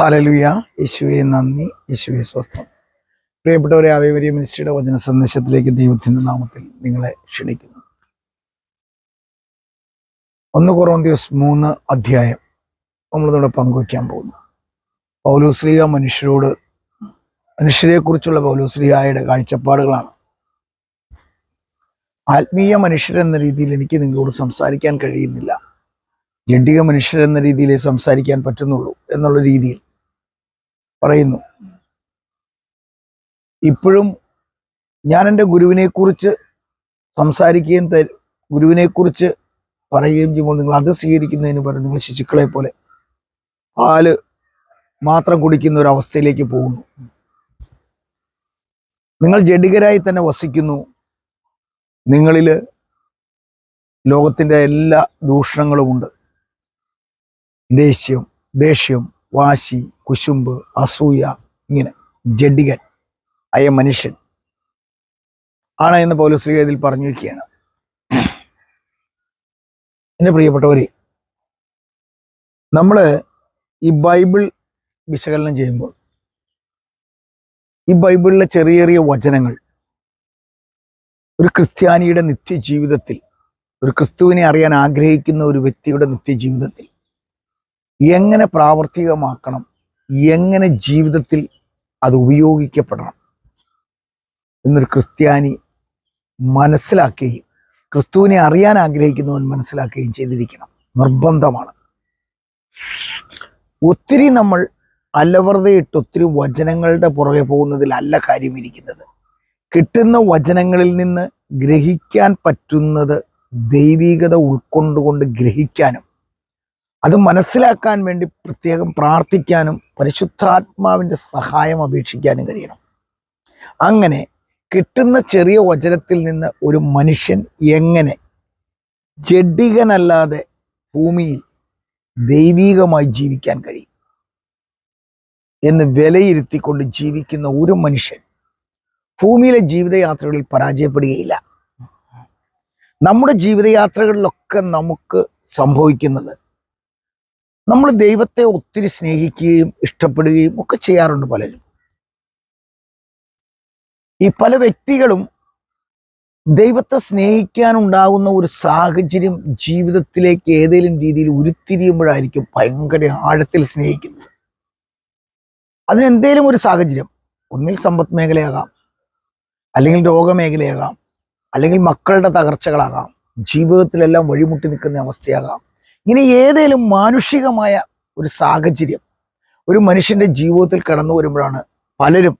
ഹാലലുയ. യേശുവെ നന്ദി. യേശുവെ സ്വസ്ഥം. പ്രിയപ്പെട്ടവരെ അവയവരിയ മിനിസ്ട്രിയുടെ വചന സന്ദേശത്തിലേക്ക് ദൈവത്തിന്റെ നാമത്തിൽ നിങ്ങളെ ക്ഷണിക്കുന്നു. ഒന്ന് കുറോന്തിയോസ് മൂന്ന് അധ്യായം നമ്മളിതോടെ പങ്കുവയ്ക്കാൻ പോകുന്നു. പൗലോസ്ലിക മനുഷ്യരോട് മനുഷ്യരെക്കുറിച്ചുള്ള പൗലോസ്ലിഹായുടെ കാഴ്ചപ്പാടുകളാണ്. ആത്മീയ മനുഷ്യരെന്ന രീതിയിൽ എനിക്ക് നിങ്ങളോട് സംസാരിക്കാൻ കഴിയുന്നില്ല. ജഡിക മനുഷ്യരെന്ന രീതിയിലേ സംസാരിക്കാൻ പറ്റുന്നുള്ളൂ എന്നുള്ള രീതിയിൽ പറയുന്നു. ഇപ്പോഴും ഞാൻ എന്റെ ഗുരുവിനെക്കുറിച്ച് സംസാരിക്കുകയും ത ഗുരുവിനെക്കുറിച്ച് പറയുകയും ചെയ്യുമ്പോൾ നിങ്ങൾ അത് സ്വീകരിക്കുന്നതിന് പകരം നിങ്ങൾ ശിശുക്കളെ പോലെ പാൽ മാത്രം കുടിക്കുന്ന ഒരു അവസ്ഥയിലേക്ക് പോകുന്നു. നിങ്ങൾ ജഡികരായി തന്നെ വസിക്കുന്നു. നിങ്ങളിൽ ലോകത്തിന്റെ എല്ലാ ദൂഷണങ്ങളുമുണ്ട് ദേഷ്യം ദേഷ്യം വാശി കുശുമ്പ് അസൂയ ഇങ്ങനെ ജഡികൻ അയ മനുഷ്യൻ. ആണ് എന്ന് പൗലോസ്ലിക ഇതിൽ പറഞ്ഞു വയ്ക്കുകയാണ്. എന്റെ പ്രിയപ്പെട്ടവരെ നമ്മൾ ഈ ബൈബിൾ വിശകലനം ചെയ്യുമ്പോൾ ഈ ബൈബിളിലെ ചെറിയ ചെറിയ വചനങ്ങൾ ഒരു ക്രിസ്ത്യാനിയുടെ നിത്യജീവിതത്തിൽ ഒരു ക്രിസ്തുവിനെ അറിയാൻ ആഗ്രഹിക്കുന്ന ഒരു വ്യക്തിയുടെ നിത്യജീവിതത്തിൽ എങ്ങനെ പ്രാവർത്തികമാക്കണം? എങ്ങനെ ജീവിതത്തിൽ അത് ഉപയോഗിക്കപ്പെടണം? എന്നൊരു ക്രിസ്ത്യാനി മനസ്സിലാക്കുകയും ക്രിസ്തുവിനെ അറിയാൻ ആഗ്രഹിക്കുന്നവൻ മനസ്സിലാക്കുകയും ചെയ്തിരിക്കണം. നിർബന്ധമാണ്. ഒത്തിരി നമ്മൾ അലവർതയിട്ട് ഒത്തിരി വചനങ്ങളുടെ പുറകെ പോകുന്നതിലല്ല കാര്യം ഇരിക്കുന്നത് കിട്ടുന്ന വചനങ്ങളിൽ നിന്ന് ഗ്രഹിക്കാൻ പറ്റുന്നത് ദൈവികത ഉൾക്കൊണ്ടുകൊണ്ട് ഗ്രഹിക്കാനും അത് മനസ്സിലാക്കാൻ വേണ്ടി പ്രത്യേകം പ്രാർത്ഥിക്കാനും പരിശുദ്ധാത്മാവിന്റെ സഹായം അപേക്ഷിക്കാനും കഴിയണം. അങ്ങനെ കിട്ടുന്ന ചെറിയ വചനത്തിൽ നിന്ന് ഒരു മനുഷ്യൻ എങ്ങനെ ജഡികനല്ലാതെ ഭൂമിയിൽ ദൈവീകമായി ജീവിക്കാൻ കഴിയും എന്ന് വിലയിരുത്തിക്കൊണ്ട് ജീവിക്കുന്ന ഒരു മനുഷ്യൻ ഭൂമിയിലെ ജീവിതയാത്രകളിൽ പരാജയപ്പെടുകയില്ല. നമ്മുടെ ജീവിതയാത്രകളിലൊക്കെ നമുക്ക് സംഭവിക്കുന്നത് നമ്മൾ ദൈവത്തെ ഒത്തിരി സ്നേഹിക്കുകയും ഇഷ്ടപ്പെടുകയും ഒക്കെ ചെയ്യാറുണ്ട് പലരും. ഈ പല വ്യക്തികളും ദൈവത്തെ സ്നേഹിക്കാനുണ്ടാകുന്ന ഒരു സാഹചര്യം ജീവിതത്തിലേക്ക് ഏതെങ്കിലും രീതിയിൽ ഉരുത്തിരിയുമ്പോഴായിരിക്കും ഭയങ്കര ആഴത്തിൽ സ്നേഹിക്കുന്നത്. അതിനെന്തേലും ഒരു സാഹചര്യം ഒന്നിൽ സമ്പദ് മേഖലയാകാം അല്ലെങ്കിൽ രോഗമേഖലയാകാം അല്ലെങ്കിൽ മക്കളുടെ തകർച്ചകളാകാം ജീവിതത്തിലെല്ലാം വഴിമുട്ടി നിൽക്കുന്ന അവസ്ഥയാകാം. ഇങ്ങനെ ഏതേലും മാനുഷികമായ ഒരു സാഹചര്യം ഒരു മനുഷ്യന്റെ ജീവിതത്തിൽ കടന്നു വരുമ്പോഴാണ് പലരും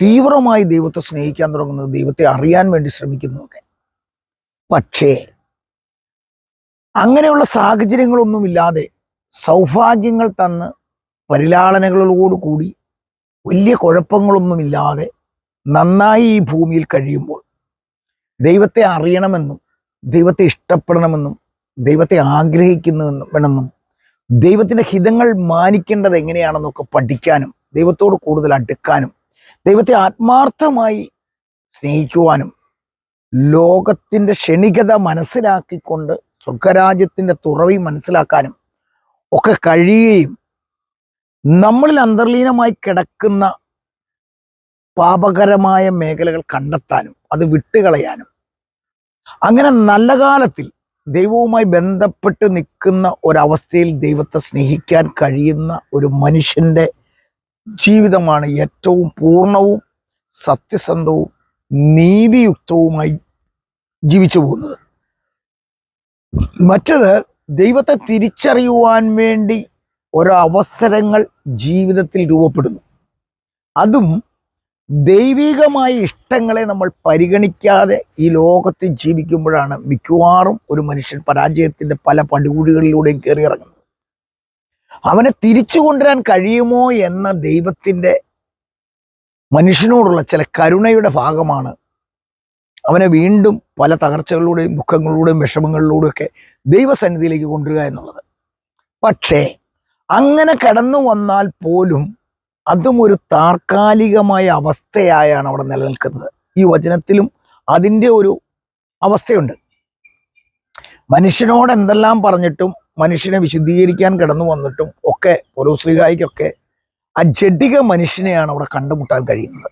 തീവ്രമായി ദൈവത്തെ സ്നേഹിക്കാൻ തുടങ്ങുന്നത് ദൈവത്തെ അറിയാൻ വേണ്ടി ശ്രമിക്കുന്നതൊക്കെ. പക്ഷേ അങ്ങനെയുള്ള സാഹചര്യങ്ങളൊന്നുമില്ലാതെ സൗഭാഗ്യങ്ങൾ തന്ന് പരിലാളനകളോടുകൂടി വലിയ കുഴപ്പങ്ങളൊന്നുമില്ലാതെ നന്നായി ഈ ഭൂമിയിൽ കഴിയുമ്പോൾ ദൈവത്തെ അറിയണമെന്നും ദൈവത്തെ ഇഷ്ടപ്പെടണമെന്നും ദൈവത്തെ ആഗ്രഹിക്കുന്നുവെന്നും ദൈവത്തിന്റെ ഹിതങ്ങൾ മാനിക്കേണ്ടത് എങ്ങനെയാണെന്നൊക്കെ പഠിക്കാനും ദൈവത്തോട് കൂടുതൽ അടുക്കാനും ദൈവത്തെ ആത്മാർത്ഥമായി സ്നേഹിക്കുവാനും ലോകത്തിന്റെ ക്ഷണികത മനസ്സിലാക്കിക്കൊണ്ട് സ്വർഗരാജ്യത്തിന്റെ തുറവി മനസ്സിലാക്കാനും ഒക്കെ കഴിയുകയും നമ്മളിൽ അന്തർലീനമായി കിടക്കുന്ന പാപകരമായ മേഖലകൾ കണ്ടെത്താനും അത് വിട്ടുകളയാനും. അങ്ങനെ നല്ല കാലത്തിൽ ദൈവവുമായി ബന്ധപ്പെട്ട് നിൽക്കുന്ന ഒരവസ്ഥയിൽ ദൈവത്തെ സ്നേഹിക്കാൻ കഴിയുന്ന ഒരു മനുഷ്യന്റെ ജീവിതമാണ് ഏറ്റവും പൂർണവും സത്യസന്ധവും നീതിയുക്തവുമായി ജീവിച്ചു പോകുന്നത്. മറ്റത് ദൈവത്തെ തിരിച്ചറിയുവാൻ വേണ്ടി ഓരോ അവസരങ്ങൾ ജീവിതത്തിൽ രൂപപ്പെടുന്നു. അതും ദൈവികമായ ഇഷ്ടങ്ങളെ നമ്മൾ പരിഗണിക്കാതെ ഈ ലോകത്ത് ജീവിക്കുമ്പോഴാണ് മിക്കവാറും ഒരു മനുഷ്യൻ പരാജയത്തിന്റെ പല പടികൂടികളിലൂടെയും കയറി ഇറങ്ങുന്നത് അവനെ തിരിച്ചു കൊണ്ടുവരാൻ കഴിയുമോ എന്ന ദൈവത്തിന്റെ മനുഷ്യനോടുള്ള ചില കരുണയുടെ ഭാഗമാണ് അവനെ വീണ്ടും പല തകർച്ചകളിലൂടെയും ദുഃഖങ്ങളിലൂടെയും വിഷമങ്ങളിലൂടെയും ഒക്കെ ദൈവസന്നിധിയിലേക്ക് കൊണ്ടുവരിക എന്നുള്ളത്. പക്ഷേ അങ്ങനെ കടന്നു വന്നാൽ പോലും അതും ഒരു താൽക്കാലികമായ അവസ്ഥയായാണ് അവിടെ നിലനിൽക്കുന്നത്. ഈ വചനത്തിലും അതിന്റെ ഒരു അവസ്ഥയുണ്ട്. മനുഷ്യനോട് എന്തെല്ലാം പറഞ്ഞിട്ടും മനുഷ്യനെ വിശദീകരിക്കാൻ കിടന്നു വന്നിട്ടും ഒക്കെ ഓരോ ശ്രീകായിക്കൊക്കെ ആ ജഡിക മനുഷ്യനെയാണ് അവിടെ കണ്ടുമുട്ടാൻ കഴിയുന്നത്.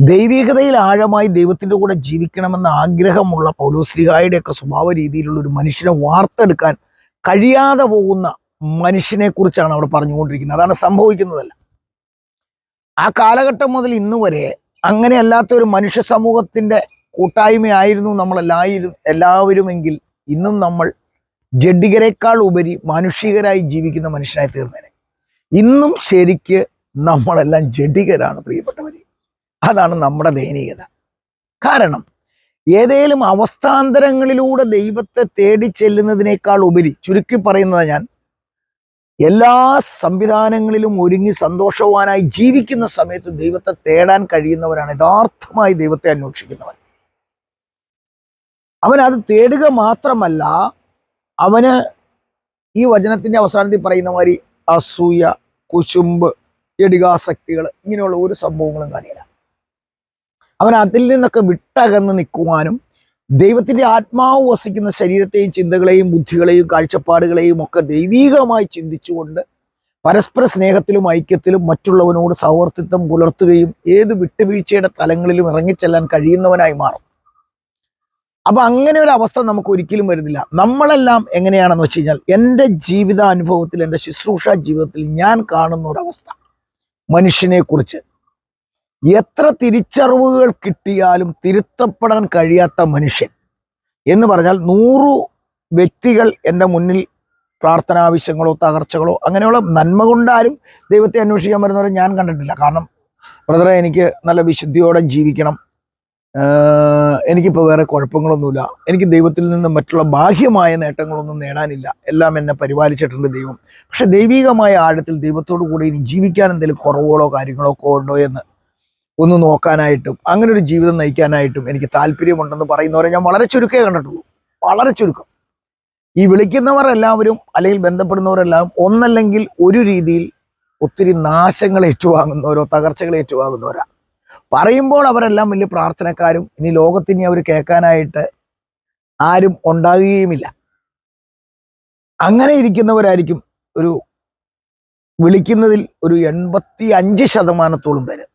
ദൈവികതയിൽ ആഴമായി ദൈവത്തിന്റെ കൂടെ ജീവിക്കണമെന്ന ആഗ്രഹമുള്ള പൗലോസ്ലിഹായുടെ ഒക്കെ സ്വഭാവ രീതിയിലുള്ള ഒരു മനുഷ്യനെ വാർത്തെടുക്കാൻ കഴിയാതെ പോകുന്ന മനുഷ്യനെ കുറിച്ചാണ് അവിടെ പറഞ്ഞുകൊണ്ടിരിക്കുന്നത്. അതാണ് സംഭവിക്കുന്നതല്ല. ആ കാലഘട്ടം മുതൽ ഇന്ന് വരെ അങ്ങനെ അല്ലാത്ത ഒരു മനുഷ്യ സമൂഹത്തിന്റെ കൂട്ടായ്മയായിരുന്നു നമ്മൾ എല്ലാവരും എല്ലാവരുമെങ്കിൽ ഇന്നും നമ്മൾ ജഡികരെക്കാൾ ഉപരി മാനുഷികരായി ജീവിക്കുന്ന മനുഷ്യനായി തീർന്നേനെ. ഇന്നും ശരിക്ക് നമ്മളെല്ലാം ജഡികരാണ് പ്രിയപ്പെട്ടവരെ. അതാണ് നമ്മുടെ ദയനീയത. കാരണം ഏതേലും അവസ്ഥാന്തരങ്ങളിലൂടെ ദൈവത്തെ തേടി ചെല്ലുന്നതിനേക്കാൾ ഉപരി ചുരുക്കി പറയുന്നത് ഞാൻ എല്ലാ സംവിധാനങ്ങളിലും ഒരുങ്ങി സന്തോഷവാനായി ജീവിക്കുന്ന സമയത്ത് ദൈവത്തെ തേടാൻ കഴിയുന്നവരാണ് യഥാർത്ഥമായി ദൈവത്തെ അന്വേഷിക്കുന്നവൻ. അവൻ അത് തേടുക മാത്രമല്ല അവന് ഈ വചനത്തിന്റെ അവസാനത്തിൽ പറയുന്ന മാതിരി അസൂയ കുശുമ്പ് ജടികാസക്തികൾ ഇങ്ങനെയുള്ള ഒരു സംഭവങ്ങളും കാണില്ല. അവൻ അതിൽ നിന്നൊക്കെ വിട്ടകന്ന് നിൽക്കുവാനും ദൈവത്തിന്റെ ആത്മാവ് വസിക്കുന്ന ശരീരത്തെയും ചിന്തകളെയും ബുദ്ധികളെയും കാഴ്ചപ്പാടുകളെയും ഒക്കെ ദൈവീകമായി ചിന്തിച്ചുകൊണ്ട് പരസ്പര സ്നേഹത്തിലും ഐക്യത്തിലും മറ്റുള്ളവനോട് സൗഹൃദത്വം പുലർത്തുകയും ഏത് വിട്ടുവീഴ്ചയുടെ തലങ്ങളിലും ഇറങ്ങിച്ചെല്ലാൻ കഴിയുന്നവനായി മാറും. അപ്പൊ അങ്ങനെ ഒരു അവസ്ഥ നമുക്ക് ഒരിക്കലും വരുന്നില്ല. നമ്മളെല്ലാം എങ്ങനെയാണെന്ന് വെച്ച് കഴിഞ്ഞാൽ എന്റെ ജീവിതാനുഭവത്തിൽ എന്റെ ശുശ്രൂഷ ജീവിതത്തിൽ ഞാൻ കാണുന്ന ഒരവസ്ഥ മനുഷ്യനെ കുറിച്ച് എത്ര തിരിച്ചറിവുകൾ കിട്ടിയാലും തിരുത്തപ്പെടാൻ കഴിയാത്ത മനുഷ്യൻ എന്ന് പറഞ്ഞാൽ നൂറു വ്യക്തികൾ എന്റെ മുന്നിൽ പ്രാർത്ഥനാവശ്യങ്ങളോ തകർച്ചകളോ അങ്ങനെയുള്ള നന്മ കൊണ്ടാരും ദൈവത്തെ അന്വേഷിക്കാൻ വരുന്നവരെ ഞാൻ കണ്ടിട്ടില്ല. കാരണം ബ്രദറെ എനിക്ക് നല്ല വിശുദ്ധിയോടെ ജീവിക്കണം. എനിക്കിപ്പോൾ വേറെ കുഴപ്പങ്ങളൊന്നുമില്ല. എനിക്ക് ദൈവത്തിൽ നിന്ന് മറ്റുള്ള ബാഹ്യമായ നേട്ടങ്ങളൊന്നും നേടാനില്ല. എല്ലാം എന്നെ പരിപാലിച്ചിട്ടുണ്ട് ദൈവം. പക്ഷെ ദൈവികമായ ആഴത്തിൽ ദൈവത്തോടു കൂടി ഇനി ജീവിക്കാൻ എന്തെങ്കിലും കുറവുകളോ കാര്യങ്ങളോ ഒക്കെ ഉണ്ടോ എന്ന് ഒന്ന് നോക്കാനായിട്ടും അങ്ങനെ ഒരു ജീവിതം നയിക്കാനായിട്ടും എനിക്ക് താല്പര്യമുണ്ടെന്ന് പറയുന്നവരെ ഞാൻ വളരെ ചുരുക്കേ കണ്ടിട്ടുള്ളൂ. വളരെ ചുരുക്കം. ഈ വിളിക്കുന്നവർ എല്ലാവരും അല്ലെങ്കിൽ ബന്ധപ്പെടുന്നവരെല്ലാം ഒന്നല്ലെങ്കിൽ ഒരു രീതിയിൽ ഒത്തിരി നാശങ്ങൾ ഏറ്റുവാങ്ങുന്നവരോ തകർച്ചകൾ ഏറ്റുവാങ്ങുന്നവരാ. പറയുമ്പോൾ അവരെല്ലാം വലിയ പ്രാർത്ഥനക്കാരും ഇനി ലോകത്തിനി അവർ കേൾക്കാനായിട്ട് ആരും ഉണ്ടാകുകയുമില്ല. അങ്ങനെ ഇരിക്കുന്നവരായിരിക്കും ഒരു വിളിക്കുന്നതിൽ ഒരു എൺപത്തി അഞ്ച് ശതമാനത്തോളം പേര്.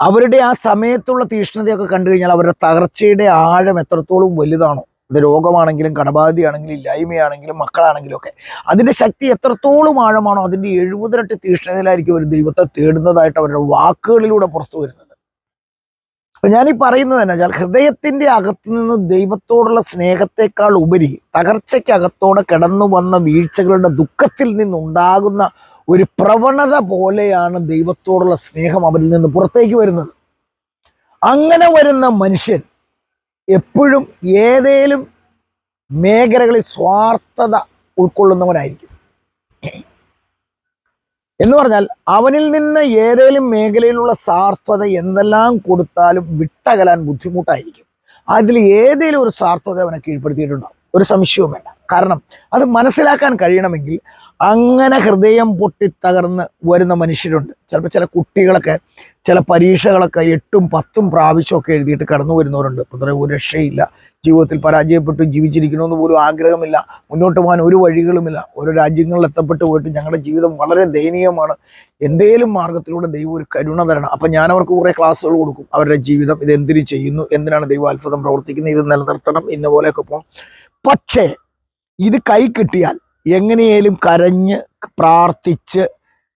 അവരുടെ ആ സമയത്തുള്ള തീഷ്ണതയൊക്കെ കണ്ടു കഴിഞ്ഞാൽ അവരുടെ തകർച്ചയുടെ ആഴം എത്രത്തോളം വലുതാണോ അത് രോഗമാണെങ്കിലും കടബാധിയാണെങ്കിലും ഇല്ലായ്മയാണെങ്കിലും മക്കളാണെങ്കിലും ഒക്കെ അതിന്റെ ശക്തി എത്രത്തോളം ആഴമാണോ അതിന്റെ എഴുപതിരട്ടി തീഷ്ണതയിലായിരിക്കും ഒരു ദൈവത്തെ തേടുന്നതായിട്ട് അവരുടെ വാക്കുകളിലൂടെ പുറത്തു വരുന്നത്. അപ്പൊ ഞാനീ പറയുന്നത് തന്നെ വെച്ചാൽ ഹൃദയത്തിന്റെ അകത്ത് നിന്ന് ദൈവത്തോടുള്ള സ്നേഹത്തെക്കാൾ ഉപരി തകർച്ചയ്ക്കകത്തോടെ കിടന്നു വന്ന വീഴ്ചകളുടെ ദുഃഖത്തിൽ നിന്നുണ്ടാകുന്ന ഒരു പ്രവണത പോലെയാണ് ദൈവത്തോടുള്ള സ്നേഹം അവരിൽ നിന്ന് പുറത്തേക്ക് വരുന്നത്. അങ്ങനെ വരുന്ന മനുഷ്യൻ എപ്പോഴും ഏതേലും മേഖലകളിൽ സ്വാർത്ഥത ഉൾക്കൊള്ളുന്നവനായിരിക്കും. എന്ന് പറഞ്ഞാൽ അവനിൽ നിന്ന് ഏതേലും മേഖലയിലുള്ള സാർത്ഥത എന്തെല്ലാം കൊടുത്താലും വിട്ടകലാൻ ബുദ്ധിമുട്ടായിരിക്കും. അതിൽ ഏതേലും ഒരു സ്വാർത്ഥത അവനെ കീഴ്പ്പെടുത്തിയിട്ടുണ്ടാവും. ഒരു സംശയവും വേണ്ട കാരണം അത് മനസ്സിലാക്കാൻ കഴിയണമെങ്കിൽ അങ്ങനെ ഹൃദയം പൊട്ടി തകർന്ന് വരുന്ന മനുഷ്യരുണ്ട്. ചിലപ്പോൾ ചില കുട്ടികളൊക്കെ ചില പരീക്ഷകളൊക്കെ എട്ടും പത്തും പ്രാവശ്യമൊക്കെ എഴുതിയിട്ട് കടന്നു വരുന്നവരുണ്ട്. അത്ര ഒരു രക്ഷയില്ല. ജീവിതത്തിൽ പരാജയപ്പെട്ടു ജീവിച്ചിരിക്കണമെന്ന് പോലും ആഗ്രഹമില്ല. മുന്നോട്ട് പോകാൻ ഒരു വഴികളുമില്ല. ഓരോ രാജ്യങ്ങളിൽ എത്തപ്പെട്ട് പോയിട്ട് ഞങ്ങളുടെ ജീവിതം വളരെ ദയനീയമാണ്. എന്തേലും മാർഗത്തിലൂടെ ദൈവം ഒരു കരുണ തരണം. അപ്പം ഞാൻ അവർക്ക് കുറേ ക്ലാസ്സുകൾ കൊടുക്കും. അവരുടെ ജീവിതം ഇത് എന്തിനു ചെയ്യുന്നു എന്തിനാണ് ദൈവം അത്ഭുതം പ്രവർത്തിക്കുന്നത്. ഇത് നിലനിർത്തണം. ഇന്ന പോലെയൊക്കെ പോകും പക്ഷേ ഇത് കൈ കിട്ടിയാൽ എങ്ങനെയാലും കരഞ്ഞ് പ്രാർത്ഥിച്ച്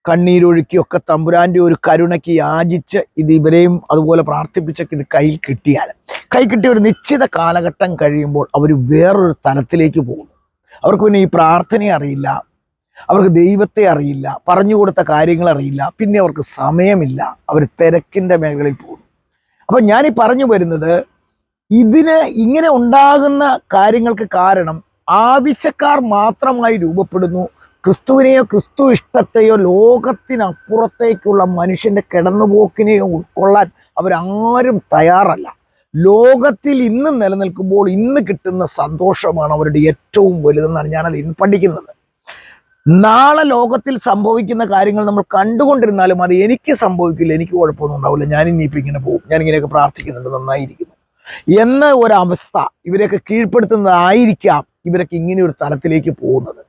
കണ്ണീരൊഴുക്കിയൊക്കെ തമ്പുരാന്റെ ഒരു കരുണയ്ക്ക് യാചിച്ച് ഇത് ഇവരെയും അതുപോലെ പ്രാർത്ഥിപ്പിച്ചൊക്കെ ഇത് കയ്യിൽ കിട്ടിയാൽ. കൈ കിട്ടിയ ഒരു നിശ്ചിത കാലഘട്ടം കഴിയുമ്പോൾ അവർ വേറൊരു തലത്തിലേക്ക് പോകുന്നു അവർക്ക് പിന്നെ ഈ പ്രാർത്ഥനയെ അറിയില്ല. അവർക്ക് ദൈവത്തെ അറിയില്ല. പറഞ്ഞു കൊടുത്ത കാര്യങ്ങൾ അറിയില്ല. പിന്നെ അവർക്ക് സമയമില്ല. അവർ തിരക്കിന്റെ മേഖലയിൽ പോകും. അപ്പം ഞാനീ പറഞ്ഞു വരുന്നത് ഇതിന് ഇങ്ങനെ ഉണ്ടാകുന്ന കാര്യങ്ങൾക്ക് കാരണം ആവശ്യക്കാർ മാത്രമായി രൂപപ്പെടുന്നു. ക്രിസ്തുവിനെയോ ക്രിസ്തു ഇഷ്ടത്തെയോ ലോകത്തിനപ്പുറത്തേക്കുള്ള മനുഷ്യന്റെ കിടന്നുപോക്കിനെയോ ഉൾക്കൊള്ളാൻ അവരാരും തയ്യാറല്ല. ലോകത്തിൽ ഇന്ന് നിലനിൽക്കുമ്പോൾ ഇന്ന് കിട്ടുന്ന സന്തോഷമാണ് അവരുടെ ഏറ്റവും വലുതെന്നാണ് ഞാനത് ഇന്ന് പഠിക്കുന്നത്. നാളെ ലോകത്തിൽ സംഭവിക്കുന്ന കാര്യങ്ങൾ നമ്മൾ കണ്ടുകൊണ്ടിരുന്നാലും അത് എനിക്ക് സംഭവിക്കില്ല എനിക്ക് കുഴപ്പമൊന്നും ഉണ്ടാവില്ല. ഞാൻ ഇനിയിപ്പോൾ ഇങ്ങനെ പോകും. ഞാൻ ഇങ്ങനെയൊക്കെ പ്രാർത്ഥിക്കുന്നുണ്ട്. നന്നായിരിക്കുന്നു. എന്ന ഒരവസ്ഥ ഇവരെയൊക്കെ കീഴ്പ്പെടുത്തുന്നതായിരിക്കാം. ഇവരൊക്കെ ഇങ്ങനെ ഒരു തലത്തിലേക്ക് പോകുന്നത്.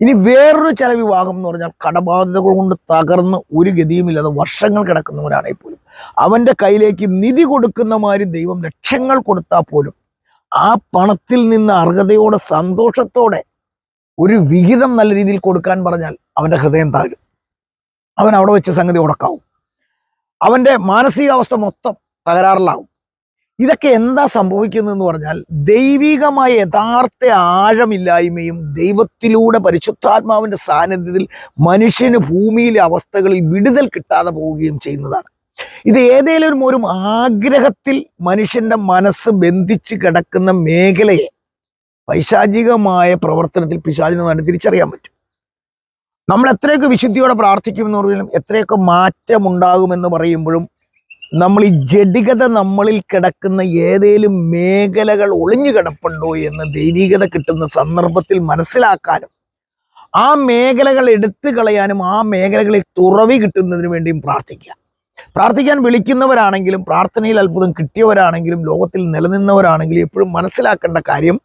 ഇനി വേറൊരു ചില വിഭാഗം എന്ന് പറഞ്ഞാൽ കടബാധ്യതകൾ കൊണ്ട് തകർന്ന് ഒരു ഗതിയുമില്ലാതെ വർഷങ്ങൾ കിടക്കുന്നവരാണെങ്കിൽ പോലും. അവന്റെ കയ്യിലേക്ക് നിധി കൊടുക്കുന്ന മാതിരി ദൈവം ലക്ഷങ്ങൾ കൊടുത്താൽ പോലും ആ പണത്തിൽ നിന്ന് അർഹതയോടെ സന്തോഷത്തോടെ ഒരു വിഹിതം നല്ല രീതിയിൽ കൊടുക്കാൻ പറഞ്ഞാൽ അവന്റെ ഹൃദയം താഴും അവൻ അവിടെ വെച്ച് സംഗതി ഉടക്കാവും അവന്റെ മാനസികാവസ്ഥ മൊത്തം തകരാറിലാവും. ഇതൊക്കെ എന്താ സംഭവിക്കുന്നതെന്ന് പറഞ്ഞാൽ ദൈവികമായ യഥാർത്ഥ ആഴമില്ലായ്മയും ദൈവത്തിലൂടെ പരിശുദ്ധാത്മാവിന്റെ സാന്നിധ്യത്തിൽ മനുഷ്യന് ഭൂമിയിലെ അവസ്ഥകളിൽ വിടുതൽ കിട്ടാതെ പോവുകയും ചെയ്യുന്നതാണ്. ഇത് ഏതെങ്കിലും ഒരു ആഗ്രഹത്തിൽ മനുഷ്യന്റെ മനസ്സ് ബന്ധിച്ച് കിടക്കുന്ന മേഖലയെ പൈശാചികമായ പ്രവർത്തനത്തിൽ പിശാചിന് തന്നെ തിരിച്ചറിയാൻ പറ്റും. നമ്മൾ എത്രയൊക്കെ വിശുദ്ധിയോടെ പ്രാർത്ഥിക്കുമെന്ന് പറഞ്ഞാലും എത്രയൊക്കെ മാറ്റമുണ്ടാകുമെന്ന് പറയുമ്പോഴും നമ്മൾ ഈ ജഡികത നമ്മളിൽ കിടക്കുന്ന ഏതേലും മേഖലകൾ ഒളിഞ്ഞു കിടപ്പുണ്ടോ എന്ന് ദൈവികത കിട്ടുന്ന സന്ദർഭത്തിൽ മനസ്സിലാക്കാനും ആ മേഖലകൾ എടുത്തു കളയാനും ആ മേഖലകളിൽ തുറവി കിട്ടുന്നതിന് വേണ്ടിയും പ്രാർത്ഥിക്കുക. പ്രാർത്ഥിക്കാൻ വിളിക്കുന്നവരാണെങ്കിലും പ്രാർത്ഥനയിൽ അത്ഭുതം കിട്ടിയവരാണെങ്കിലും ലോകത്തിൽ നിലനിന്നവരാണെങ്കിലും എപ്പോഴും മനസ്സിലാക്കേണ്ട കാര്യം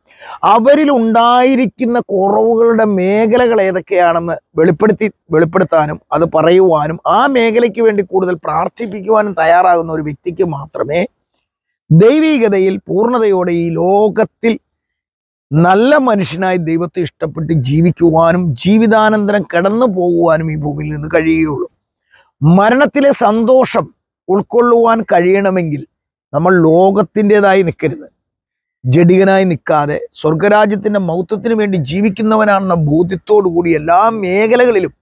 അവരിൽ ഉണ്ടായിരിക്കുന്ന കുറവുകളുടെ മേഖലകൾ ഏതൊക്കെയാണെന്ന് വെളിപ്പെടുത്തി വെളിപ്പെടുത്താനും അത് പറയുവാനും ആ മേഖലയ്ക്ക് വേണ്ടി കൂടുതൽ പ്രാർത്ഥിപ്പിക്കുവാനും തയ്യാറാകുന്ന ഒരു വ്യക്തിക്ക് മാത്രമേ ദൈവികതയിൽ പൂർണതയോടെ ഈ ലോകത്തിൽ നല്ല മനുഷ്യനായി ദൈവത്തെ ഇഷ്ടപ്പെട്ട് ജീവിക്കുവാനും ജീവിതാനന്തരം കടന്നു പോകുവാനും ഈ ഭൂമിയിൽ നിന്ന് കഴിയുകയുള്ളൂ. മരണത്തിലെ സന്തോഷം ഉൾക്കൊള്ളുവാൻ കഴിയണമെങ്കിൽ നമ്മൾ ലോകത്തിന്റെതായി നിൽക്കരുത്. ജഡികനായി നിൽക്കാതെ സ്വർഗരാജ്യത്തിന്റെ മൗത്വത്തിന് വേണ്ടി ജീവിക്കുന്നവനാണെന്ന ബോധ്യത്തോടു കൂടി എല്ലാ മേഖലകളിലും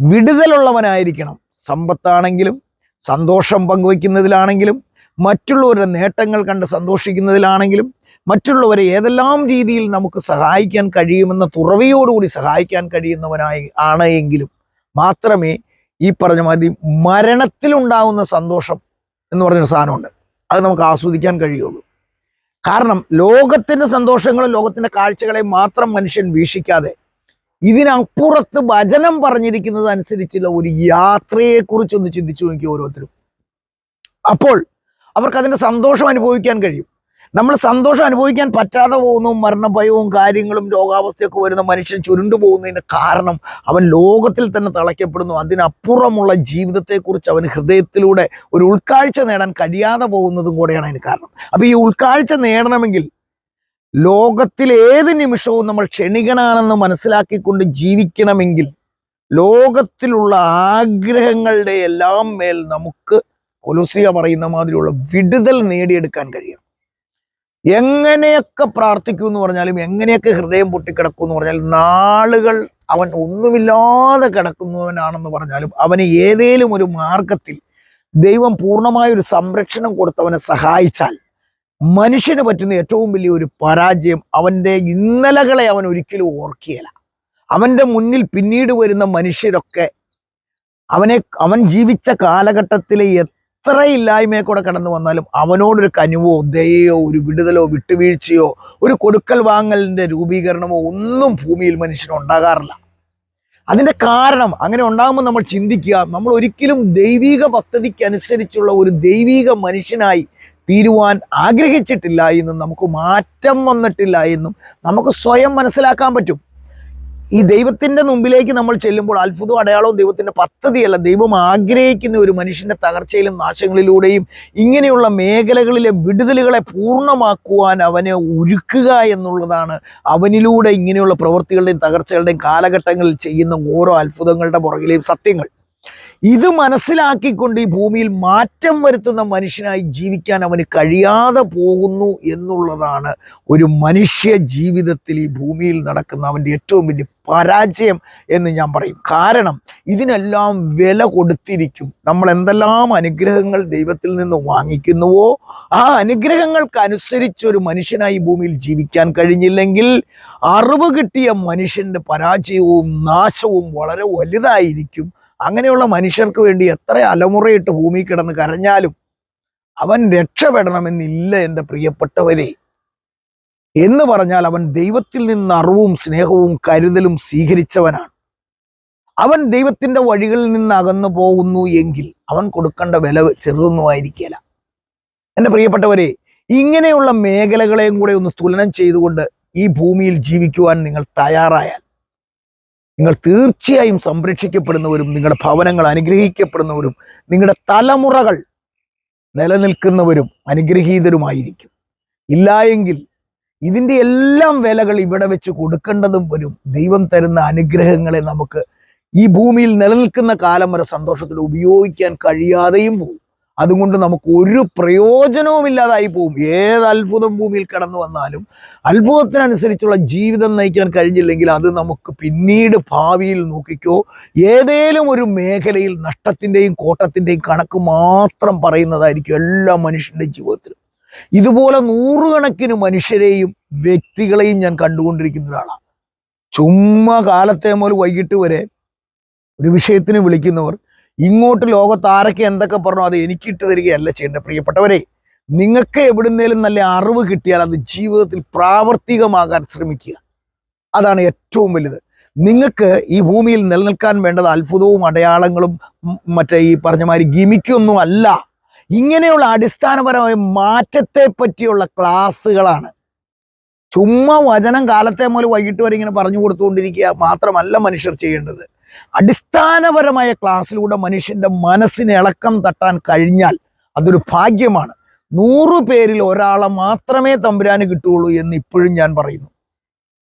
വിടുതലുള്ളവനായിരിക്കണം. സമ്പത്താണെങ്കിലും സന്തോഷം പങ്കുവയ്ക്കുന്നതിലാണെങ്കിലും മറ്റുള്ളവരുടെ നേട്ടങ്ങൾ കണ്ട് സന്തോഷിക്കുന്നതിലാണെങ്കിലും മറ്റുള്ളവരെ ഏതെല്ലാം രീതിയിൽ നമുക്ക് സഹായിക്കാൻ കഴിയുമെന്ന തുറവിയോടുകൂടി സഹായിക്കാൻ കഴിയുന്നവനായി ആണ് എങ്കിലും മാത്രമേ ഈ പറഞ്ഞ മതി മരണത്തിലുണ്ടാവുന്ന സന്തോഷം എന്ന് പറഞ്ഞൊരു സാധനമുണ്ട്. അത് നമുക്ക് ആസ്വദിക്കാൻ കഴിയുള്ളൂ. കാരണം ലോകത്തിന്റെ സന്തോഷങ്ങളും ലോകത്തിന്റെ കാഴ്ചകളെ മാത്രം മനുഷ്യൻ വീക്ഷിക്കാതെ ഇതിനപ്പുറത്ത് വചനം പറഞ്ഞിരിക്കുന്നത് അനുസരിച്ചുള്ള ഒരു യാത്രയെക്കുറിച്ചൊന്ന് ചിന്തിച്ചു നോക്കി ഓരോരുത്തരും. അപ്പോൾ അവർക്ക് അതിന്റെ സന്തോഷം അനുഭവിക്കാൻ കഴിയും. നമ്മൾ സന്തോഷം അനുഭവിക്കാൻ പറ്റാതെ പോകുന്നു മരണഭയവും കാര്യങ്ങളും രോഗാവസ്ഥയൊക്കെ വരുന്ന മനുഷ്യൻ ചുരുണ്ടു പോകുന്നതിന് കാരണം അവൻ ലോകത്തിൽ തന്നെ തളയ്ക്കപ്പെടുന്നു. അതിനപ്പുറമുള്ള ജീവിതത്തെക്കുറിച്ച് അവൻ ഹൃദയത്തിലൂടെ ഒരു ഉൾക്കാഴ്ച നേടാൻ കഴിയാതെ പോകുന്നതും കൂടെയാണ് അതിന് കാരണം. അപ്പം ഈ ഉൾക്കാഴ്ച നേടണമെങ്കിൽ ലോകത്തിൽ ഏത് നിമിഷവും നമ്മൾ ക്ഷണികനാണെന്ന് മനസ്സിലാക്കിക്കൊണ്ട് ജീവിക്കണമെങ്കിൽ ലോകത്തിലുള്ള ആഗ്രഹങ്ങളുടെ എല്ലാം മേൽ നമുക്ക് കൊലോസിയ പറയുന്ന മാതിരിയുള്ള വിടുതൽ നേടിയെടുക്കാൻ കഴിയണം. എങ്ങനെയൊക്കെ പ്രാർത്ഥിക്കൂ എന്ന് പറഞ്ഞാലും എങ്ങനെയൊക്കെ ഹൃദയം പൊട്ടിക്കിടക്കും എന്ന് പറഞ്ഞാൽ നാളുകൾ അവൻ ഒന്നുമില്ലാതെ കിടക്കുന്നവനാണെന്ന് പറഞ്ഞാലും അവന് ഏതേലും ഒരു മാർഗത്തിൽ ദൈവം പൂർണമായ ഒരു സംരക്ഷണം കൊടുത്തവനെ സഹായിച്ചാൽ മനുഷ്യന് പറ്റുന്ന ഏറ്റവും വലിയ ഒരു പരാജയം അവന്റെ ഇന്നലകളെ അവൻ ഒരിക്കലും ഓർക്കുകയില്ല. അവന്റെ മുന്നിൽ പിന്നീട് വരുന്ന മനുഷ്യരൊക്കെ അവനെ അവൻ ജീവിച്ച കാലഘട്ടത്തിലെ എത്ര ഇല്ലായ്മയെ കൂടെ കടന്നു വന്നാലും അവനോടൊരു കനിവോ ദയയോ ഒരു വിടുതലോ വിട്ടുവീഴ്ചയോ ഒരു കൊടുക്കൽ വാങ്ങലിന്റെ രൂപീകരണമോ ഒന്നും ഭൂമിയിൽ മനുഷ്യന് ഉണ്ടാകാറില്ല. അതിന്റെ കാരണം അങ്ങനെ ഉണ്ടാകുമ്പോൾ നമ്മൾ ചിന്തിക്കുക നമ്മൾ ഒരിക്കലും ദൈവിക പദ്ധതിക്ക് അനുസരിച്ചുള്ള ഒരു ദൈവിക മനുഷ്യനായി തീരുവാൻ ആഗ്രഹിച്ചിട്ടില്ല എന്നും നമുക്ക് മാറ്റം വന്നിട്ടില്ല എന്നും നമുക്ക് സ്വയം മനസ്സിലാക്കാൻ പറ്റും. ഈ ദൈവത്തിന്റെ മുമ്പിലേക്ക് നമ്മൾ ചെല്ലുമ്പോൾ അത്ഭുതവും അടയാളവും ദൈവത്തിന്റെ പദ്ധതിയല്ല. ദൈവം ആഗ്രഹിക്കുന്ന ഒരു മനുഷ്യന്റെ തകർച്ചയിലും നാശങ്ങളിലൂടെയും ഇങ്ങനെയുള്ള മേഖലകളിലെ വിടുതലുകളെ പൂർണമാക്കുവാൻ അവനെ ഒരുക്കുക എന്നുള്ളതാണ് അവനിലൂടെ ഇങ്ങനെയുള്ള പ്രവൃത്തികളുടെയും തകർച്ചകളുടെയും കാലഘട്ടങ്ങളിൽ ചെയ്യുന്ന ഓരോ അത്ഭുതങ്ങളുടെ പുറകിലെയും സത്യങ്ങൾ. ഇത് മനസ്സിലാക്കിക്കൊണ്ട് ഈ ഭൂമിയിൽ മാറ്റം വരുത്തുന്ന മനുഷ്യനായി ജീവിക്കാൻ അവന് കഴിയാതെ പോകുന്നു എന്നുള്ളതാണ് ഒരു മനുഷ്യ ജീവിതത്തിൽ ഈ ഭൂമിയിൽ നടക്കുന്ന അവന്റെ ഏറ്റവും വലിയ പരാജയം എന്ന് ഞാൻ പറയും. കാരണം ഇതിനെല്ലാം വില കൊടുത്തിരിക്കും. നമ്മൾ എന്തെല്ലാം അനുഗ്രഹങ്ങൾ ദൈവത്തിൽ നിന്ന് വാങ്ങിക്കുന്നുവോ ആ അനുഗ്രഹങ്ങൾക്കനുസരിച്ച് ഒരു മനുഷ്യനായി ഭൂമിയിൽ ജീവിക്കാൻ കഴിഞ്ഞില്ലെങ്കിൽ അറിവ് കിട്ടിയ മനുഷ്യന്റെ പരാജയവും നാശവും വളരെ വലുതായിരിക്കും. അങ്ങനെയുള്ള മനുഷ്യർക്ക് വേണ്ടി എത്ര അലമുറയിട്ട് ഭൂമി കിടന്ന് കരഞ്ഞാലും അവൻ രക്ഷപ്പെടണമെന്നില്ല എന്റെ പ്രിയപ്പെട്ടവരെ. എന്ന് പറഞ്ഞാൽ അവൻ ദൈവത്തിൽ നിന്ന് അറിവും സ്നേഹവും കരുതലും സ്വീകരിച്ചവനാണ്. അവൻ ദൈവത്തിന്റെ വഴികളിൽ നിന്ന് അകന്നു പോകുന്നു എങ്കിൽ അവൻ കൊടുക്കേണ്ട വില ചെറുതൊന്നും ആയിരിക്കില്ല എന്റെ പ്രിയപ്പെട്ടവരെ ഇങ്ങനെയുള്ള മേഖലകളെയും കൂടെ ഒന്ന് തുലനം ചെയ്തുകൊണ്ട് ഈ ഭൂമിയിൽ ജീവിക്കുവാൻ നിങ്ങൾ തയ്യാറായാൽ നിങ്ങൾ തീർച്ചയായും സംരക്ഷിക്കപ്പെടുന്നവരും നിങ്ങളുടെ ഭവനങ്ങൾ അനുഗ്രഹിക്കപ്പെടുന്നവരും നിങ്ങളുടെ തലമുറകൾ നിലനിൽക്കുന്നവരും അനുഗ്രഹീതരുമായിരിക്കും. ഇല്ലായെങ്കിൽ ഇതിന്റെ എല്ലാം വിലകൾ ഇവിടെ വെച്ച് കൊടുക്കേണ്ടതും വരും. ദൈവം തരുന്ന അനുഗ്രഹങ്ങളെ നമുക്ക് ഈ ഭൂമിയിൽ നിലനിൽക്കുന്ന കാലം വരെ സന്തോഷത്തിൽ ഉപയോഗിക്കാൻ കഴിയാതെയും പോകും. അതുകൊണ്ട് നമുക്ക് ഒരു പ്രയോജനവുമില്ലാതായി പോകും ഏത് അത്ഭുതം ഭൂമിയിൽ കടന്നു വന്നാലും അത്ഭുതത്തിനനുസരിച്ചുള്ള ജീവിതം നയിക്കാൻ കഴിഞ്ഞില്ലെങ്കിൽ അത് നമുക്ക് പിന്നീട് ഭാവിയിൽ നോക്കിക്കോ ഏതേലും ഒരു മേഖലയിൽ നഷ്ടത്തിന്റെയും കോട്ടത്തിന്റെയും കണക്ക് മാത്രം പറയുന്നതായിരിക്കും എല്ലാ മനുഷ്യന്റെ ജീവിതത്തിലും. ഇതുപോലെ നൂറുകണക്കിന് മനുഷ്യരെയും വ്യക്തികളെയും ഞാൻ കണ്ടുകൊണ്ടിരിക്കുന്ന ഒരാളാണ് ചുമ്മാ കാലത്തെ മുതൽ വൈകിട്ട് വരെ ഒരു വിഷയത്തിന് വിളിക്കുന്നവർ ഇങ്ങോട്ട് ലോകത്ത് ആരൊക്കെ എന്തൊക്കെ പറഞ്ഞു അത് എനിക്കിട്ട് തരികയല്ല ചെയ്യേണ്ടത്. പ്രിയപ്പെട്ടവരെ നിങ്ങൾക്ക് എവിടുന്നേലും നല്ല അറിവ് കിട്ടിയാൽ അത് ജീവിതത്തിൽ പ്രാവർത്തികമാകാൻ ശ്രമിക്കുക. അതാണ് ഏറ്റവും വലുത്. നിങ്ങൾക്ക് ഈ ഭൂമിയിൽ നിലനിൽക്കാൻ വേണ്ടത് അത്ഭുതവും അടയാളങ്ങളും മറ്റേ ഈ പറഞ്ഞ മാതിരി ഗിമിക്കൊന്നും അല്ല. ഇങ്ങനെയുള്ള അടിസ്ഥാനപരമായ മാറ്റത്തെ പറ്റിയുള്ള ക്ലാസ്സുകളാണ്. ചുമ്മാ വചനം കാലത്തെ മുതൽ വൈകിട്ട് വരെ ഇങ്ങനെ പറഞ്ഞു കൊടുത്തുകൊണ്ടിരിക്കുക മാത്രമല്ല മനുഷ്യർ ചെയ്യേണ്ടത്. അടിസ്ഥാനപരമായ ക്ലാസ്സിലൂടെ മനുഷ്യന്റെ മനസ്സിന് ഇളക്കം തട്ടാൻ കഴിഞ്ഞാൽ അതൊരു ഭാഗ്യമാണ്. നൂറു പേരിൽ ഒരാളെ മാത്രമേ തമ്പുരാന് കിട്ടുകയുള്ളൂ എന്ന് ഇപ്പോഴും ഞാൻ പറയുന്നു.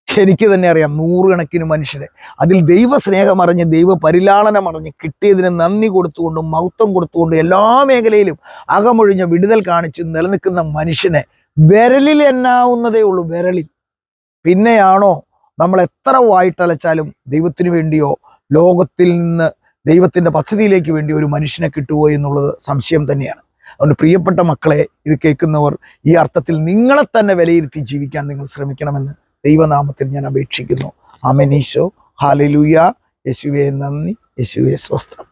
എനിക്ക് തന്നെ അറിയാം നൂറുകണക്കിന് മനുഷ്യരെ. അതിൽ ദൈവ സ്നേഹം അറിഞ്ഞ് ദൈവ പരിലാളനം അറിഞ്ഞ് കിട്ടിയതിന് നന്ദി കൊടുത്തുകൊണ്ടും മൗത്വം കൊടുത്തുകൊണ്ടും എല്ലാ മേഖലയിലും അകമൊഴിഞ്ഞ വിടുതൽ കാണിച്ച് നിലനിൽക്കുന്ന മനുഷ്യനെ വിരലിൽ എന്നാവുന്നതേ ഉള്ളൂ വിരലിൽ. പിന്നെയാണോ നമ്മൾ എത്ര വായിട്ടലച്ചാലും ദൈവത്തിനു വേണ്ടിയോ ലോകത്തിൽ നിന്ന് ദൈവത്തിന്റെ പദ്ധതിയിലേക്ക് വേണ്ടി ഒരു മനുഷ്യനെ കിട്ടുമോ എന്നുള്ളത് സംശയം തന്നെയാണ്. അതുകൊണ്ട് പ്രിയപ്പെട്ട മക്കളെ ഇത് കേൾക്കുന്നവർ ഈ അർത്ഥത്തിൽ നിങ്ങളെ തന്നെ വിലയിരുത്തി ജീവിക്കാൻ നിങ്ങൾ ശ്രമിക്കണമെന്ന് ദൈവനാമത്തിൽ ഞാൻ അപേക്ഷിക്കുന്നു. അമനീശോ ഹാലലൂയ യേശുവെ നന്ദി. യേശുവെ സ്വസ്ഥം.